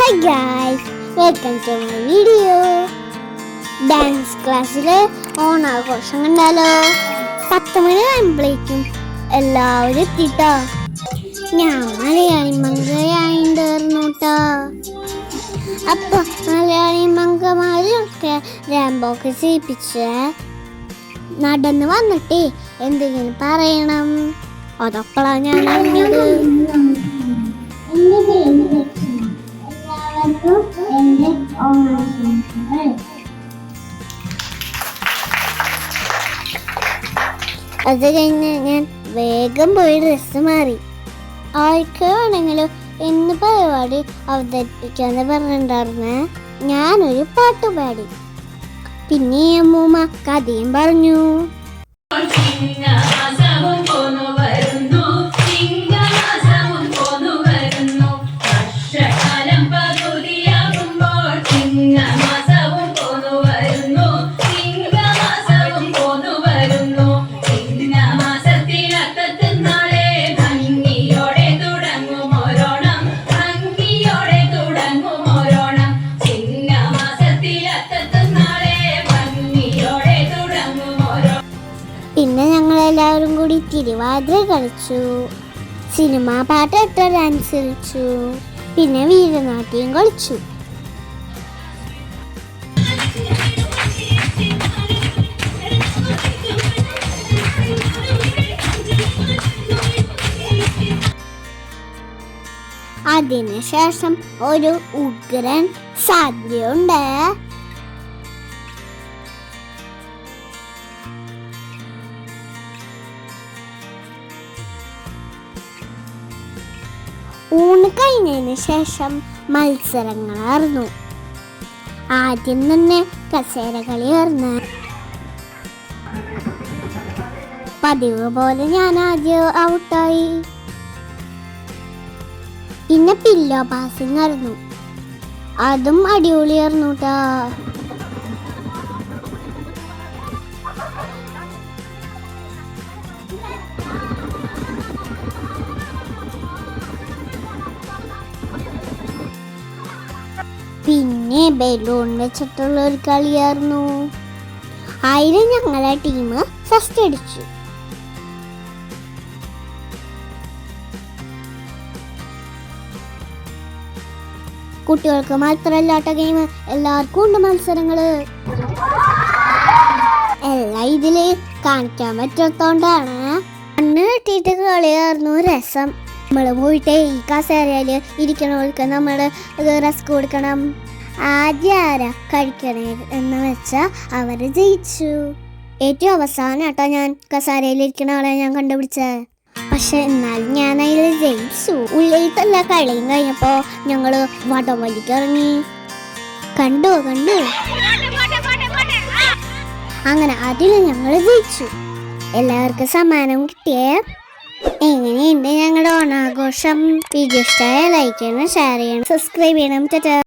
Hi guys welcome to my video dance ക്ലാസ്സിൽ ഓണാഘോഷം കണ്ടാലോ? പത്ത് മണി ആകുമ്പോഴേക്കും എല്ലാവരും എത്തിട്ടോ? ഞാൻ മലയാളി മങ്കയായിണ്ടായിരുന്നു കേട്ടോ അപ്പൊ മലയാളി മങ്കമാരൊക്കെ രാംബോക്ക് ചെയ്യിപ്പിച്ച് നടന്ന് വന്നിട്ടേ എന്തെങ്കിലും പറയണം. അതൊക്കെയാണ് ഞാൻ അറിഞ്ഞത് അത് കഴിഞ്ഞ് ഞാൻ വേഗം പോയി ഡ്രസ്സ് മാറി. ആഴ്ചയാണെങ്കിലും ഇന്ന് പരിപാടി അവതരിപ്പിക്കാന്ന് പറഞ്ഞിട്ടുണ്ടായിരുന്നേ? ഞാനൊരു പാട്ട് പാടി. പിന്നെ അമ്മൂമ്മ കഥയും പറഞ്ഞു. എല്ലാവരും കൂടി തിരുവാതിര കളിച്ചു. സിനിമാ പാട്ടിട്ട് ഡാൻസ് കളിച്ചു. പിന്നെ വീരനാട്യം കളിച്ചു. അതിനുശേഷം ഒരു ഉഗ്രൻ സാധ്യയുണ്ട് ഊണ് കഴിഞ്ഞതിന് ശേഷം മത്സരങ്ങളായിരുന്നു. ആദ്യം തന്നെ കസേര കളിയായിരുന്നു പതിവ് പോലെ ഞാൻ ആദ്യം ഔട്ടായി. പിന്നെ പില്ലോ പാസിംഗ് ആയിരുന്നു. അതും അടിപൊളിയായിരുന്നു കേട്ടാ പിന്നെ ബലൂൺ വെച്ചിട്ടുള്ള ഒരു കളിയായിരുന്നു. അതിന് ഞങ്ങളെ ടീം ഫസ്റ്റ് അടിച്ചു. കുട്ടികൾക്ക് മാത്രമല്ലാത്ത ഗെയിം എല്ലാവർക്കും ഉണ്ട് മത്സരങ്ങൾ. എല്ലാം ഇതിൽ കാണിക്കാൻ പറ്റാത്തോണ്ടാണ് കണ്ണ് കെട്ടിയിട്ട് കളിയായിരുന്നു രസം. നമ്മൾ പോയിട്ട് ഈ കസേരയിൽ ഇരിക്കണവർക്ക് നമ്മൾ റസ്ക് കൊടുക്കണം. ആദ്യം ആരാ കഴിക്കണേ എന്ന് വെച്ചാൽ അവർ ജയിച്ചു. ഏറ്റവും അവസാനം കേട്ടോ ഞാൻ കസാരയിൽ ഇരിക്കണ ആളെ ഞാൻ കണ്ടുപിടിച്ചത് പക്ഷെ എന്നാലും ഞാൻ അതിൽ ജയിച്ചു. ഉള്ളിലത്തല്ല കളിയും കഴിഞ്ഞപ്പോ ഞങ്ങൾ വടം വലിക്കിറങ്ങി കണ്ടു കണ്ടു? അങ്ങനെ അതിൽ ഞങ്ങൾ ജയിച്ചു. എല്ലാവർക്കും സമ്മാനം കിട്ടിയേ. എങ്ങനെയുണ്ട് ഞങ്ങളുടെ ഓണാഘോഷം വീഡിയോ ഇഷ്ടമായ ലൈക്ക് ചെയ്യണം ഷെയർ ചെയ്യണം. സബ്സ്ക്രൈബ് ചെയ്യണം. ടാറ്റാ